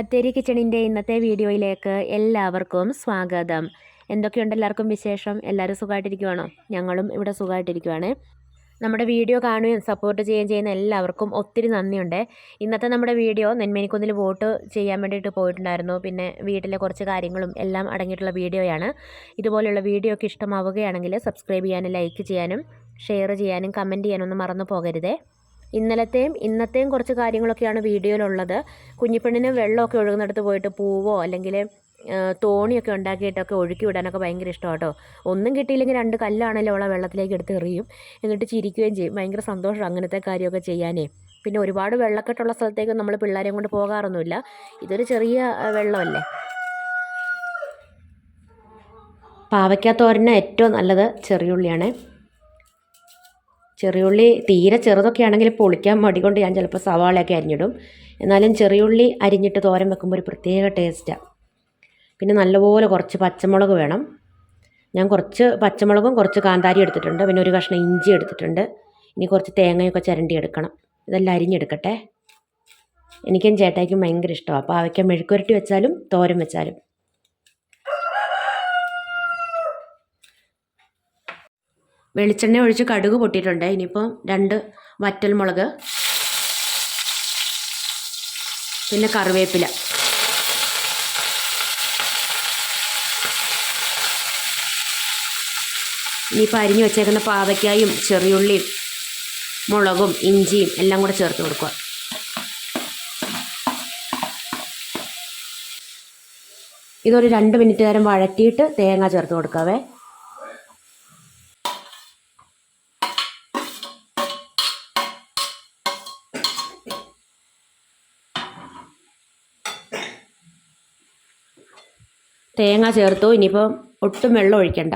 ബത്തേരി കിച്ചണിന്റെ ഇന്നത്തെ വീഡിയോയിലേക്ക് എല്ലാവർക്കും സ്വാഗതം. എന്തൊക്കെയുണ്ട് എല്ലാവർക്കും വിശേഷം? എല്ലാവരും സുഖമായിട്ടിരിക്കുവാണോ? ഞങ്ങളും ഇവിടെ സുഖമായിട്ടിരിക്കുവാണ്. നമ്മുടെ വീഡിയോ കാണുകയും സപ്പോർട്ട് ചെയ്യുകയും ചെയ്യുന്ന എല്ലാവർക്കും ഒത്തിരി നന്ദിയുണ്ട്. ഇന്നത്തെ നമ്മുടെ വീഡിയോ നെന്മേനിക്കുന്നിൽ വോട്ട് ചെയ്യാൻ വേണ്ടിയിട്ട് പോയിട്ടുണ്ടായിരുന്നു. പിന്നെ വീട്ടിലെ കുറച്ച് കാര്യങ്ങളും എല്ലാം അടങ്ങിയിട്ടുള്ള വീഡിയോയാണ്. ഇതുപോലെയുള്ള വീഡിയോ ഒക്കെ ഇഷ്ടമാവുകയാണെങ്കിൽ സബ്സ്ക്രൈബ് ചെയ്യാനും ലൈക്ക് ചെയ്യാനും ഷെയർ ചെയ്യാനും കമന്റ് ചെയ്യാനൊന്നും മറന്നു പോകരുതേ. ഇന്നലത്തെയും ഇന്നത്തെയും കുറച്ച് കാര്യങ്ങളൊക്കെയാണ് വീഡിയോയിലുള്ളത്. കുഞ്ഞിപ്പെണ്ണിന് വെള്ളമൊക്കെ ഒഴുകുന്നിടത്ത് പോയിട്ട് പൂവോ അല്ലെങ്കിൽ തോണിയൊക്കെ ഉണ്ടാക്കിയിട്ടൊക്കെ ഒഴുക്കി വിടാനൊക്കെ ഭയങ്കര ഇഷ്ടമാണ് കേട്ടോ ഒന്നും കിട്ടിയില്ലെങ്കിൽ രണ്ട് കല്ലാണല്ലോ അവളെ വെള്ളത്തിലേക്ക് എടുത്ത് എറിയും. എന്നിട്ട് ചിരിക്കുകയും ചെയ്യും. ഭയങ്കര സന്തോഷം അങ്ങനത്തെ കാര്യമൊക്കെ ചെയ്യാനേ. പിന്നെ ഒരുപാട് വെള്ളക്കെട്ടുള്ള സ്ഥലത്തേക്ക് നമ്മൾ പിള്ളേരെയും കൊണ്ട് പോകാറൊന്നുമില്ല. ഇതൊരു ചെറിയ വെള്ളമല്ലേ? പാവയ്ക്കാത്തോരന് ഏറ്റവും നല്ലത് ചെറിയുള്ളിയാണ്. ചെറിയുള്ളി തീരെ ചെറുതൊക്കെ ആണെങ്കിൽ പൊളിക്കാൻ മടി കൊണ്ട് ഞാൻ ചിലപ്പോൾ സവാളയൊക്കെ അരിഞ്ഞിടും. എന്നാലും ചെറിയുള്ളി അരിഞ്ഞിട്ട് തോരൻ വെക്കുമ്പോൾ ഒരു പ്രത്യേക ടേസ്റ്റാണ് പിന്നെ നല്ലപോലെ കുറച്ച് പച്ചമുളക് വേണം. ഞാൻ കുറച്ച് പച്ചമുളകും കുറച്ച് കാന്താരി എടുത്തിട്ടുണ്ട്. പിന്നെ ഒരു കഷ്ണം ഇഞ്ചി എടുത്തിട്ടുണ്ട്. ഇനി കുറച്ച് തേങ്ങയൊക്കെ ചിരണ്ടി എടുക്കണം. ഇതെല്ലാം അരിഞ്ഞെടുക്കട്ടെ. എനിക്കും ചേട്ടായിക്കും ഭയങ്കര ഇഷ്ടമാണ് അപ്പോൾ അവയ്ക്ക് മെഴുക്കുരട്ടി വെച്ചാലും തോരൻ വെച്ചാലും. വെളിച്ചെണ്ണ ഒഴിച്ച് കടുക് പൊട്ടിയിട്ടുണ്ട്. ഇനിയിപ്പം രണ്ട് വറ്റൽമുളക് പിന്നെ കറിവേപ്പില. ഇനിയിപ്പോൾ അരിഞ്ഞു വെച്ചേക്കുന്ന പാവയ്ക്കായും ചെറിയുള്ളിയും മുളകും ഇഞ്ചിയും എല്ലാം കൂടെ ചേർത്ത് കൊടുക്കുക. ഇതൊരു രണ്ട് മിനിറ്റ് നേരം വഴറ്റിയിട്ട് തേങ്ങ ചേർത്ത് കൊടുക്കാവേ. തേങ്ങ ചേർത്തു. ഇനിയിപ്പോൾ ഒട്ടും വെള്ളം ഒഴിക്കണ്ട.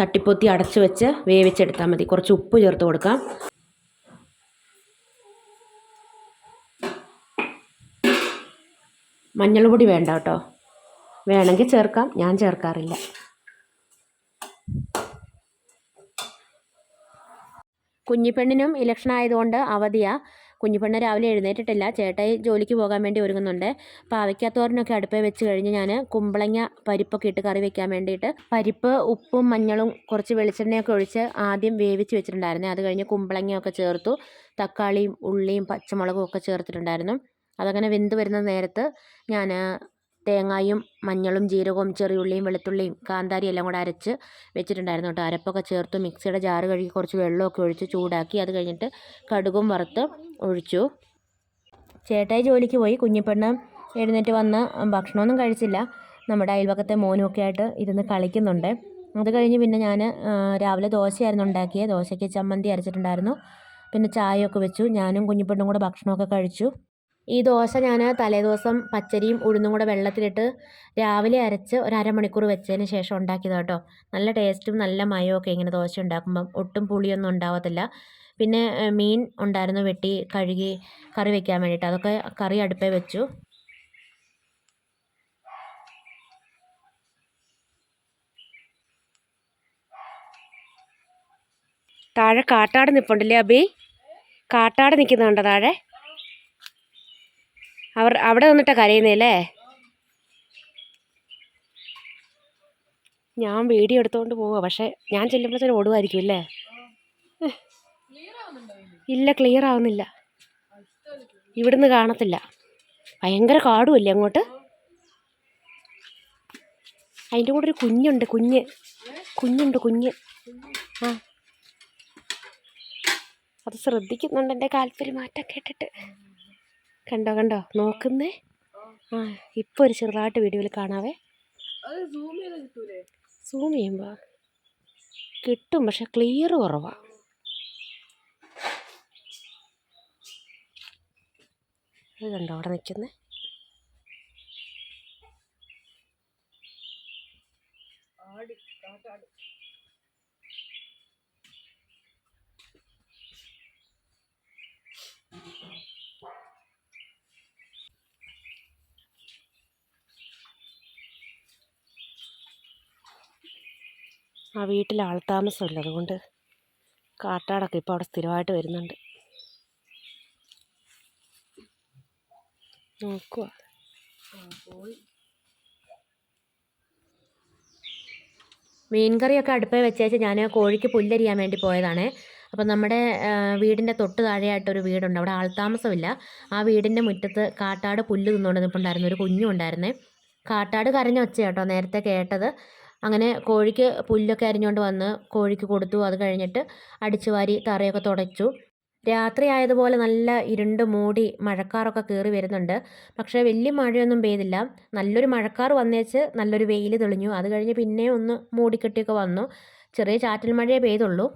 തട്ടിപ്പൊത്തി അടച്ചു വെച്ച് വേവിച്ചെടുത്താൽ മതി. കുറച്ച് ഉപ്പ് ചേർത്ത് കൊടുക്കാം. മഞ്ഞൾപ്പൊടി പൊടി വേണ്ട കേട്ടോ. വേണമെങ്കിൽ ചേർക്കാം. ഞാൻ ചേർക്കാറില്ല. കുഞ്ഞിപ്പെണ്ണിനും ഇലക്ഷൻ ആയതുകൊണ്ട് അവധിയാണ് കുഞ്ഞിപ്പെണ്ണ് രാവിലെ എഴുന്നേറ്റിട്ടില്ല. ചേട്ടായി ജോലിക്ക് പോകാൻ വേണ്ടി ഒരുങ്ങുന്നുണ്ട്. പാവയ്ക്കാത്തോരനൊക്കെ അടുപ്പേ വെച്ച് കഴിഞ്ഞ് ഞാൻ കുമ്പളങ്ങ പരിപ്പൊക്കെ ഇട്ട് കറി വെക്കാൻ വേണ്ടിയിട്ട് പരിപ്പ് ഉപ്പും മഞ്ഞളും കുറച്ച് വെളിച്ചെണ്ണയൊക്കെ ഒഴിച്ച് ആദ്യം വേവിച്ച് വെച്ചിട്ടുണ്ടായിരുന്നു. അത് കഴിഞ്ഞ് കുമ്പളങ്ങയൊക്കെ ചേർത്തു. തക്കാളിയും ഉള്ളിയും പച്ചമുളകും ഒക്കെ ചേർത്തിട്ടുണ്ടായിരുന്നു. അതങ്ങനെ വെന്ത് വരുന്ന നേരത്ത് ഞാൻ തേങ്ങായും മഞ്ഞളും ജീരകവും ചെറിയുള്ളിയും വെളുത്തുള്ളിയും കാന്താരി എല്ലാം കൂടെ അരച്ച് വെച്ചിട്ടുണ്ടായിരുന്നു കേട്ടോ. അരപ്പൊക്കെ ചേർത്ത് മിക്സിയുടെ ജാറ് കഴുകി കുറച്ച് വെള്ളമൊക്കെ ഒഴിച്ച് ചൂടാക്കി അത് കഴിഞ്ഞിട്ട് കടുകും വറുത്ത് ഒഴിച്ചു. ചേട്ടായി ജോലിക്ക് പോയി. കുഞ്ഞിപ്പെണ്ണ് എഴുന്നേറ്റ് വന്ന് ഭക്ഷണമൊന്നും കഴിച്ചില്ല. നമ്മുടെ അയൽപക്കത്തെ മോനുമൊക്കെ ആയിട്ട് ഇരുന്ന് കളിക്കുന്നുണ്ട്. അത് കഴിഞ്ഞ് പിന്നെ ഞാൻ രാവിലെ ദോശയായിരുന്നു ഉണ്ടാക്കിയത് ദോശയ്ക്ക് ചമ്മന്തി അരച്ചിട്ടുണ്ടായിരുന്നു. പിന്നെ ചായയൊക്കെ വെച്ചു. ഞാനും കുഞ്ഞിപ്പെണ്ണും കൂടെ ഭക്ഷണമൊക്കെ കഴിച്ചു. ഈ ദോശ ഞാൻ തലേദിവസം പച്ചരിയും ഉഴുന്നും കൂടെ വെള്ളത്തിലിട്ട് രാവിലെ അരച്ച് ഒരു അരമണിക്കൂർ വെച്ചതിന് ശേഷം ഉണ്ടാക്കിയത് കേട്ടോ. നല്ല ടേസ്റ്റും നല്ല മയമൊക്കെ ഇങ്ങനെ ദോശ ഉണ്ടാക്കുമ്പം ഒട്ടും പുളിയൊന്നും ഉണ്ടാവത്തില്ല. പിന്നെ മീൻ ഉണ്ടായിരുന്നു വെട്ടി കഴുകി കറി വെക്കാൻ വേണ്ടിയിട്ട്. അതൊക്കെ കറി അടുപ്പേ വെച്ചു. താഴെ കാട്ടാട് നിൽപ്പുണ്ടല്ലേ അബി? കാട്ടാട് നിൽക്കുന്നുണ്ടോ താഴെ? അവർ അവിടെ നിന്നിട്ടാ കരയുന്നല്ലേ ഞാൻ വീഡിയോ എടുത്തുകൊണ്ട് പോവുക പക്ഷെ ഞാൻ ചെല്ലുമ്പോഴത്തേനും ഓടുമായിരിക്കും അല്ലേ? ഇല്ല ക്ലിയർ ആവുന്നില്ല. ഇവിടുന്ന് കാണത്തില്ല. ഭയങ്കര കാടുമല്ലേ അങ്ങോട്ട്? അതിന്റെ കൂടെ ഒരു കുഞ്ഞുണ്ട് കുഞ്ഞ്. കുഞ്ഞുണ്ട് കുഞ്ഞ്. ആ. അത് ശ്രദ്ധിക്കുന്നുണ്ട് എന്റെ കാൽപ്പര്യമാറ്റം കേട്ടിട്ട് കണ്ടോ കണ്ടോ? നോക്കുന്നേ. ആ ഇപ്പോൾ ഒരു ചെറുതായിട്ട് വീഡിയോയിൽ കാണാവേ. സൂം ചെയ്യുമ്പോൾ കിട്ടും പക്ഷെ ക്ലിയർ കുറവാണ് അത് കണ്ടോ അവിടെ നിൽക്കുന്നേ? ആ വീട്ടിൽ ആൾത്താമസമില്ല അതുകൊണ്ട് കാട്ടാടൊക്കെ ഇപ്പോൾ അവിടെ സ്ഥിരമായിട്ട് വരുന്നുണ്ട്. നോക്കുക മീൻ കറിയൊക്കെ അടുപ്പേ വെച്ചേച്ച് ഞാൻ കോഴിക്ക് പുല്ലരിയാൻ വേണ്ടി പോയതാണ്. അപ്പം നമ്മുടെ വീടിന്റെ തൊട്ട് താഴെയായിട്ടൊരു വീടുണ്ട്. അവിടെ ആൾത്താമസമില്ല ആ വീടിന്റെ മുറ്റത്ത് കാട്ടാട് പുല്ല് തിന്നുകൊണ്ട് നിൽപ്പുണ്ടായിരുന്നു ഒരു കുഞ്ഞുണ്ടായിരുന്നേ കാട്ടാട് കരഞ്ഞ ഒച്ച കേട്ടോ നേരത്തെ കേട്ടത്. അങ്ങനെ കോഴിക്ക് പുല്ലൊക്കെ അരിഞ്ഞുകൊണ്ട് വന്ന് കോഴിക്ക് കൊടുത്തു. അത് കഴിഞ്ഞിട്ട് അടിച്ചു വാരി തറയൊക്കെ തുടച്ചു. രാത്രി ആയതുപോലെ നല്ല ഇരുണ്ട് മൂടി മഴക്കാറൊക്കെ കയറി വരുന്നുണ്ട്. പക്ഷേ വലിയ മഴയൊന്നും പെയ്തില്ല. നല്ലൊരു മഴക്കാർ വന്നേച്ച് നല്ലൊരു വെയിൽ തെളിഞ്ഞു. അത് കഴിഞ്ഞ് പിന്നെ ഒന്ന് മൂടിക്കെട്ടിയൊക്കെ വന്നു. ചെറിയ ചാറ്റൽ മഴയേ പെയ്തുള്ളൂ.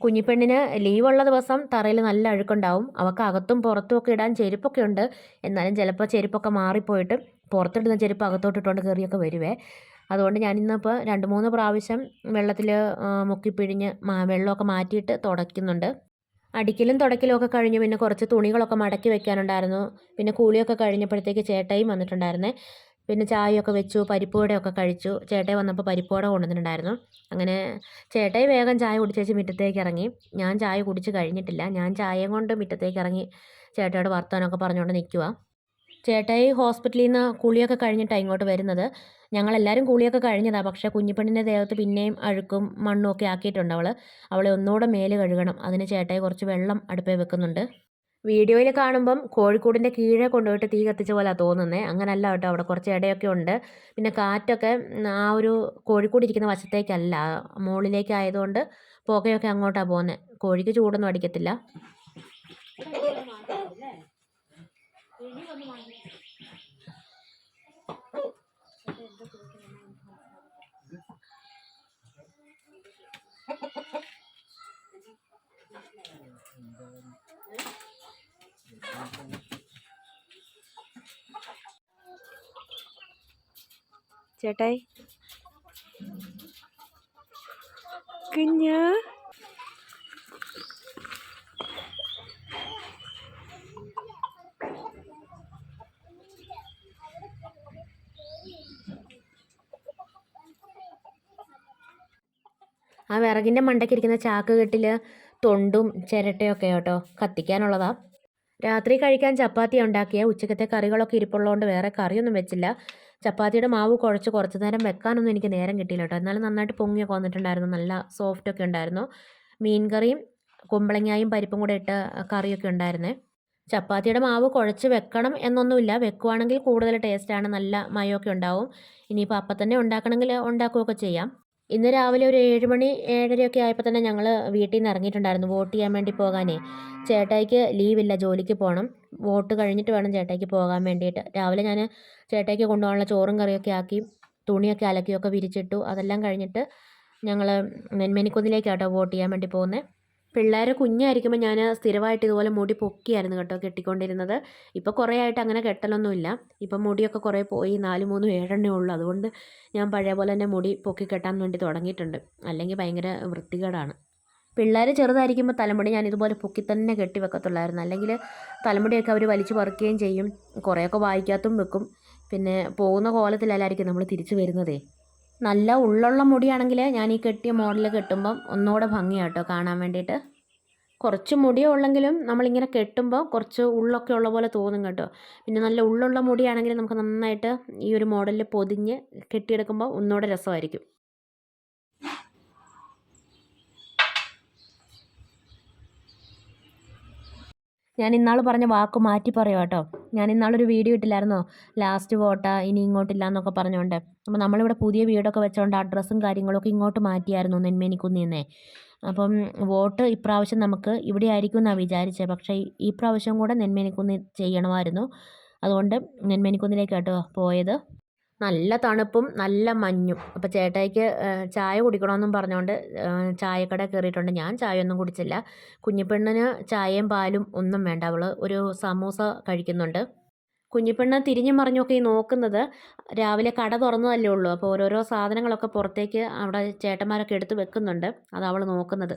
കുഞ്ഞിപ്പെണ്ണിന് ലീവുള്ള ദിവസം തറയിൽ നല്ല അഴുക്കുണ്ടാവും. അവൾക്ക് അകത്തും പുറത്തും ഒക്കെ ഇടാൻ ചെരുപ്പൊക്കെ ഉണ്ട്. എന്നാലും ചിലപ്പോൾ ചെരുപ്പൊക്കെ മാറിപ്പോയിട്ട് പുറത്തിടുന്ന ചെരുപ്പ് അകത്തോട്ടിട്ടുകൊണ്ട് കയറിയൊക്കെ വരുവേ. അതുകൊണ്ട് ഞാനിന്നിപ്പോൾ രണ്ട് മൂന്ന് പ്രാവശ്യം വെള്ളത്തിൽ മുക്കിപ്പിഴിഞ്ഞ് വെള്ളമൊക്കെ മാറ്റിയിട്ട് തുടയ്ക്കുന്നുണ്ട്. അടിക്കലും തുടക്കലും ഒക്കെ കഴിഞ്ഞ് പിന്നെ കുറച്ച് തുണികളൊക്കെ മടക്കി വെക്കാനുണ്ടായിരുന്നു. പിന്നെ കൂലിയൊക്കെ കഴിഞ്ഞപ്പോഴത്തേക്ക് ചേട്ടായും വന്നിട്ടുണ്ടായിരുന്നേ. പിന്നെ ചായയൊക്കെ വെച്ചു പരിപ്പുവടയൊക്കെ കഴിച്ചു. ചേട്ടായി വന്നപ്പോൾ പരിപ്പുവട കൊണ്ടുവന്നിട്ടുണ്ടായിരുന്നു. അങ്ങനെ ചേട്ടായി വേഗം ചായ കുടിച്ചേച്ച് മുറ്റത്തേക്ക് ഇറങ്ങി. ഞാൻ ചായ കുടിച്ച് കഴിഞ്ഞിട്ടില്ല. ഞാൻ ചായയും കൊണ്ട് മുറ്റത്തേക്ക് ഇറങ്ങി ചേട്ടയോട് വർത്തമാനമൊക്കെ പറഞ്ഞുകൊണ്ട് നിൽക്കുക ചേട്ടായി ഹോസ്പിറ്റലിൽ നിന്ന് കുളിയൊക്കെ കഴിഞ്ഞിട്ടാണ് ഇങ്ങോട്ട് വരുന്നത്. ഞങ്ങളെല്ലാവരും കുളിയൊക്കെ കഴിഞ്ഞതാണ് പക്ഷേ കുഞ്ഞിപ്പെണ്ണിന്റെ ദേഹത്ത് പിന്നെയും അഴുക്കും മണ്ണും ഒക്കെ ആക്കിയിട്ടുണ്ട് അവൾ അവളെ ഒന്നുകൂടെ മേൽ കഴുകണം. അതിന് ചേട്ടായി കുറച്ച് വെള്ളം അടുപ്പേ വെക്കുന്നുണ്ട്. വീഡിയോയിൽ കാണുമ്പം കോഴിക്കൂടിന്റെ കീഴെ കൊണ്ടുപോയിട്ട് തീ കത്തിച്ച പോലെ തോന്നുന്നത് അങ്ങനല്ല കേട്ടോ. അവിടെ കുറച്ച് ഇടയൊക്കെ ഉണ്ട്. പിന്നെ കാറ്റൊക്കെ ആ ഒരു കോഴിക്കൂട് ഇരിക്കുന്ന വശത്തേക്കല്ല. മുകളിലേക്ക് ആയതുകൊണ്ട് പുകയൊക്കെ അങ്ങോട്ടാണ് പോകുന്നത് കോഴിക്ക് ചൂടൊന്നും അടിക്കത്തില്ല. ചേട്ടായി കുഞ്ഞ് ആ വിറകിന്റെ മണ്ടയ്ക്കിരിക്കുന്ന ചാക്ക് കെട്ടിൽ തൊണ്ടും ചിരട്ടയൊക്കെ കേട്ടോ കത്തിക്കാനുള്ളതാ. രാത്രി കഴിക്കാൻ ചപ്പാത്തി ഉണ്ടാക്കിയ ഉച്ചക്കത്തെ കറികളൊക്കെ ഇരിപ്പുള്ളതുകൊണ്ട് വേറെ കറിയൊന്നും വെച്ചില്ല. ചപ്പാത്തിയുടെ മാവ് കുഴച്ച് കുറച്ച് നേരം വെക്കാനൊന്നും എനിക്ക് നേരം കിട്ടിയില്ല കേട്ടോ. എന്നാലും നന്നായിട്ട് പൊങ്ങിയൊക്കെ വന്നിട്ടുണ്ടായിരുന്നു. നല്ല സോഫ്റ്റ് ഒക്കെ ഉണ്ടായിരുന്നു. മീൻ കറിയും കുമ്പളങ്ങായും പരിപ്പും കൂടെ ഇട്ട കറിയൊക്കെ ഉണ്ടായിരുന്നേ. ചപ്പാത്തിയുടെ മാവ് കുഴച്ച് വെക്കണം എന്നൊന്നുമില്ല. വെക്കുവാണെങ്കിൽ കൂടുതൽ ടേസ്റ്റാണ് നല്ല മയമൊക്കെ ഉണ്ടാവും. ഇനിയിപ്പോൾ അപ്പം തന്നെ ഉണ്ടാക്കണമെങ്കിൽ ഉണ്ടാക്കുകയൊക്കെ ചെയ്യാം. ഇന്ന് രാവിലെ ഒരു ഏഴ് മണി ഏഴരയൊക്കെ ആയപ്പോൾ തന്നെ ഞങ്ങൾ വീട്ടിൽ നിന്ന് ഇറങ്ങിയിട്ടുണ്ടായിരുന്നു വോട്ട് ചെയ്യാൻ വേണ്ടി പോകാനേ. ചേട്ടായിക്ക് ലീവില്ല ജോലിക്ക് പോകണം വോട്ട് കഴിഞ്ഞിട്ട് വേണം ചേട്ടായിക്ക് പോകാൻ വേണ്ടിയിട്ട്. രാവിലെ ഞാൻ ചേട്ടായിക്ക് കൊണ്ടുപോകാനുള്ള ചോറും കറിയൊക്കെ ആക്കി തുണിയൊക്കെ അലക്കിയൊക്കെ വിരിച്ചിട്ടു. അതെല്ലാം കഴിഞ്ഞിട്ട് ഞങ്ങൾ നെന്മനിക്കുന്നിലേക്കാട്ടോ വോട്ട് ചെയ്യാൻ വേണ്ടി പോകുന്നത് പിള്ളേർ കുഞ്ഞായിരിക്കുമ്പോൾ ഞാൻ സ്ഥിരമായിട്ട് ഇതുപോലെ മുടി പൊക്കിയായിരുന്നു കേട്ടോ കെട്ടിക്കൊണ്ടിരുന്നത്. ഇപ്പോൾ കുറേ ആയിട്ട് അങ്ങനെ കെട്ടലൊന്നുമില്ല. ഇപ്പം മുടിയൊക്കെ കുറേ പോയി നാല് മൂന്നും ഏഴെണ്ണേ ഉള്ളൂ. അതുകൊണ്ട് ഞാൻ പഴയ പോലെ തന്നെ മുടി പൊക്കി കെട്ടാൻ വേണ്ടി തുടങ്ങിയിട്ടുണ്ട്. അല്ലെങ്കിൽ ഭയങ്കര വൃത്തികേടാണ്. പിള്ളേർ ചെറുതായിരിക്കുമ്പോൾ തലമുടി ഞാൻ ഇതുപോലെ പൊക്കി തന്നെ കെട്ടി വെക്കത്തുള്ളായിരുന്നു. അല്ലെങ്കിൽ തലമുടിയൊക്കെ അവർ വലിച്ചു പറിക്കുകയും ചെയ്യും. കുറേയൊക്കെ വായിക്കാത്തും വെക്കും. പിന്നെ പോകുന്ന കോലത്തിലല്ലായിരിക്കും നമ്മൾ തിരിച്ചു വരുന്നതേ. നല്ല ഉള്ളുള്ള മുടിയാണെങ്കിൽ ഞാൻ ഈ കെട്ടിയ മോഡൽ കെട്ടുമ്പം ഒന്നുകൂടെ ഭംഗിയാട്ടോ കാണാൻ വേണ്ടിയിട്ട്. കുറച്ച് മുടിയേ ഉള്ളെങ്കിലും നമ്മളിങ്ങനെ കെട്ടുമ്പോൾ കുറച്ച് ഉള്ളൊക്കെ ഉള്ള പോലെ തോന്നും കേട്ടോ. പിന്നെ നല്ല ഉള്ളുള്ള മുടിയാണെങ്കിൽ നമുക്ക് നന്നായിട്ട് ഈ ഒരു മോഡലിൽ പൊതിഞ്ഞ് കെട്ടിയെടുക്കുമ്പോൾ ഒന്നുകൂടെ രസമായിരിക്കും. ഞാൻ ഇന്നാൾ പറഞ്ഞ വാക്ക് മാറ്റി പറയാം കേട്ടോ. ഞാൻ ഇന്നാളൊരു വീഡിയോ ഇട്ടില്ലായിരുന്നോ? ലാസ്റ്റ് വോട്ട ഇനി ഇങ്ങോട്ടില്ല എന്നൊക്കെ പറഞ്ഞുകൊണ്ട് അപ്പോൾ നമ്മളിവിടെ പുതിയ വീടൊക്കെ വെച്ചോണ്ട് അഡ്രസ്സും കാര്യങ്ങളൊക്കെ ഇങ്ങോട്ട് മാറ്റിയായിരുന്നു നെന്മേനിക്കുന്നിന്നേ. അപ്പം വോട്ട് ഇപ്രാവശ്യം നമുക്ക് ഇവിടെ ആയിരിക്കും എന്നാണ് വിചാരിച്ചത് പക്ഷേ ഈ- പ്രാവശ്യം കൂടെ നെന്മേനിക്കുന്നിൽ ചെയ്യണമായിരുന്നു. അതുകൊണ്ട് നെന്മേനിക്കുന്നിലേക്ക് കേട്ടോ പോയത്. നല്ല തണുപ്പും നല്ല മഞ്ഞും. അപ്പോൾ ചേട്ടായിക്ക് ചായ കുടിക്കണമെന്നും പറഞ്ഞുകൊണ്ട് ചായക്കട കയറിയിട്ടുണ്ട് ഞാൻ ചായയൊന്നും കുടിച്ചില്ല. കുഞ്ഞിപ്പെണ്ണിന് ചായയും പാലും ഒന്നും വേണ്ട. അവൾ ഒരു സമൂസ കഴിക്കുന്നുണ്ട്. കുഞ്ഞിപ്പെണ്ണ് തിരിഞ്ഞു മറിഞ്ഞൊക്കെ ഈ നോക്കുന്നത് രാവിലെ കട തുറന്നതല്ലേ ഉള്ളൂ. അപ്പോൾ ഓരോരോ സാധനങ്ങളൊക്കെ പുറത്തേക്ക് അവിടെ ചേട്ടന്മാരൊക്കെ എടുത്ത് വെക്കുന്നുണ്ട്. അത് അവൾ നോക്കുന്നത്.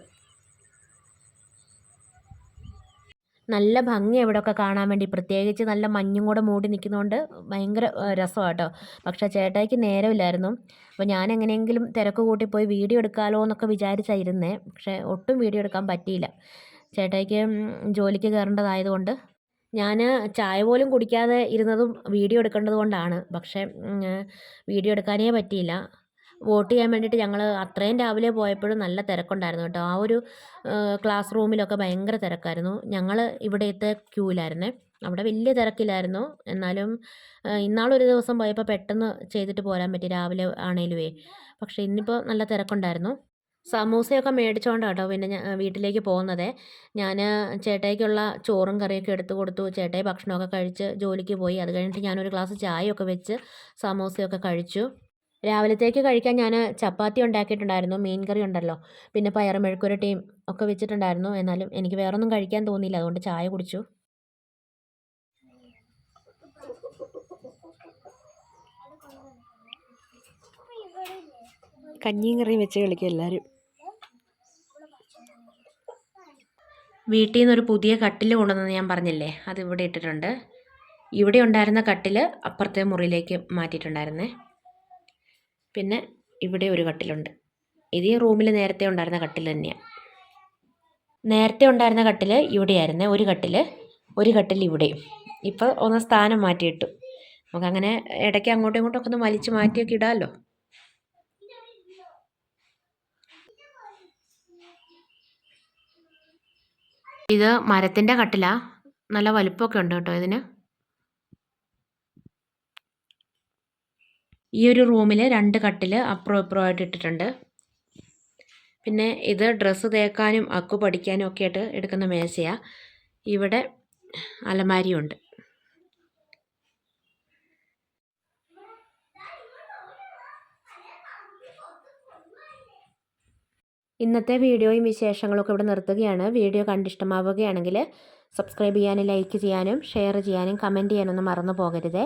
നല്ല ഭംഗി ഇവിടെയൊക്കെ കാണാൻ വേണ്ടി പ്രത്യേകിച്ച് നല്ല മഞ്ഞും കൂടെ മൂടി നിൽക്കുന്നതുകൊണ്ട് ഭയങ്കര രസമാണ് കേട്ടോ പക്ഷേ ചേട്ടായിക്ക് നേരമില്ലായിരുന്നു. അപ്പോൾ ഞാൻ എങ്ങനെയെങ്കിലും തിരക്ക് കൂട്ടി പോയി വീഡിയോ എടുക്കാമല്ലോ എന്നൊക്കെ വിചാരിച്ചായിരുന്നേ. പക്ഷേ ഒട്ടും വീഡിയോ എടുക്കാൻ പറ്റിയില്ല. ചേട്ടായിക്ക് ജോലിക്ക് കയറേണ്ടതായതുകൊണ്ട് ഞാൻ ചായ പോലും കുടിക്കാതെ ഇരുന്നതും വീഡിയോ എടുക്കേണ്ടത് കൊണ്ടാണ് പക്ഷേ വീഡിയോ എടുക്കാനേ പറ്റിയില്ല. വോട്ട് ചെയ്യാൻ വേണ്ടിയിട്ട് ഞങ്ങൾ അത്രയും രാവിലെ പോയപ്പോഴും നല്ല തിരക്കുണ്ടായിരുന്നു കേട്ടോ. ആ ഒരു ക്ലാസ് റൂമിലൊക്കെ ഭയങ്കര തിരക്കായിരുന്നു. ഞങ്ങൾ ഇവിടുത്തെ ക്യൂവിലായിരുന്നേ. അവിടെ വലിയ തിരക്കില്ലായിരുന്നു എന്നാലും ഇന്നാളൊരു ദിവസം പോയപ്പോൾ പെട്ടെന്ന് ചെയ്തിട്ട് പോരാൻ പറ്റി രാവിലെ ആണേലുവേ. പക്ഷേ ഇന്നിപ്പോൾ നല്ല തിരക്കുണ്ടായിരുന്നു. സമൂസയൊക്കെ മേടിച്ചുകൊണ്ടാണ് കേട്ടോ പിന്നെ ഞാൻ വീട്ടിലേക്ക് പോകുന്നത്. ഞാൻ ചേട്ടായിക്കുള്ള ചോറും കറിയൊക്കെ എടുത്തു കൊടുത്തു. ചേട്ടായി ഭക്ഷണമൊക്കെ കഴിച്ച് ജോലിക്ക് പോയി. അത് കഴിഞ്ഞിട്ട് ഞാനൊരു ഗ്ലാസ് ചായയൊക്കെ വെച്ച് സമൂസയൊക്കെ കഴിച്ചു. രാവിലത്തേക്ക് കഴിക്കാൻ ഞാൻ ചപ്പാത്തി ഉണ്ടാക്കിയിട്ടുണ്ടായിരുന്നു മീൻ കറി ഉണ്ടല്ലോ. പിന്നെ പയറ് മെഴുക്കുരട്ടിയും ഒക്കെ വെച്ചിട്ടുണ്ടായിരുന്നു. എന്നാലും എനിക്ക് വേറൊന്നും കഴിക്കാൻ തോന്നിയില്ല അതുകൊണ്ട് ചായ കുടിച്ചു. കഞ്ഞിയും കറിയും വെച്ച് കളിക്കും എല്ലാവരും വീട്ടിൽ നിന്നൊരു പുതിയ കട്ടിൽ കൊണ്ടുവന്നെന്ന് ഞാൻ പറഞ്ഞില്ലേ അത് ഇവിടെ ഇട്ടിട്ടുണ്ട്. ഇവിടെ ഉണ്ടായിരുന്ന കട്ടിൽ അപ്പുറത്തെ മുറിയിലേക്ക് മാറ്റിയിട്ടുണ്ടായിരുന്നേ. പിന്നെ ഇവിടെ ഒരു കട്ടിലുണ്ട്. ഇത് ഈ റൂമിൽ നേരത്തെ ഉണ്ടായിരുന്ന കട്ടിൽ തന്നെയാണ് നേരത്തെ ഉണ്ടായിരുന്ന കട്ടിൽ ഇവിടെയായിരുന്നേ. ഒരു കട്ടിൽ ഒരു കട്ടിൽ ഇവിടെയും. ഇപ്പോൾ ഒന്ന് സ്ഥാനം മാറ്റിയിട്ടു. നമുക്കങ്ങനെ ഇടയ്ക്ക് അങ്ങോട്ടും ഇങ്ങോട്ടും ഒക്കെ ഒന്ന് വലിച്ചു മാറ്റിയൊക്കെ ഇടാമല്ലോ ഇത് മരത്തിന്റെ കട്ടിലാണ് നല്ല വലുപ്പമൊക്കെ ഉണ്ട് കേട്ടോ ഇതിന്. ഈ ഒരു റൂമിൽ രണ്ട് കട്ടിൽ അപ്പുറം ഇപ്പുറം ആയിട്ട് ഇട്ടിട്ടുണ്ട്. പിന്നെ ഇത് ഡ്രസ്സ് തേക്കാനും അക്കു പഠിക്കാനും ഒക്കെ ആയിട്ട് എടുക്കുന്ന മേശയാണ് ഇവിടെ അലമാരിയുണ്ട്. ഇന്നത്തെ വീഡിയോയും വിശേഷങ്ങളൊക്കെ ഇവിടെ നിർത്തുകയാണ്. വീഡിയോ കണ്ടിഷ്ടമാവുകയാണെങ്കിൽ സബ്സ്ക്രൈബ് ചെയ്യാനും ലൈക്ക് ചെയ്യാനും ഷെയർ ചെയ്യാനും കമന്റ് ചെയ്യാനൊന്നും മറന്നു പോകരുതേ.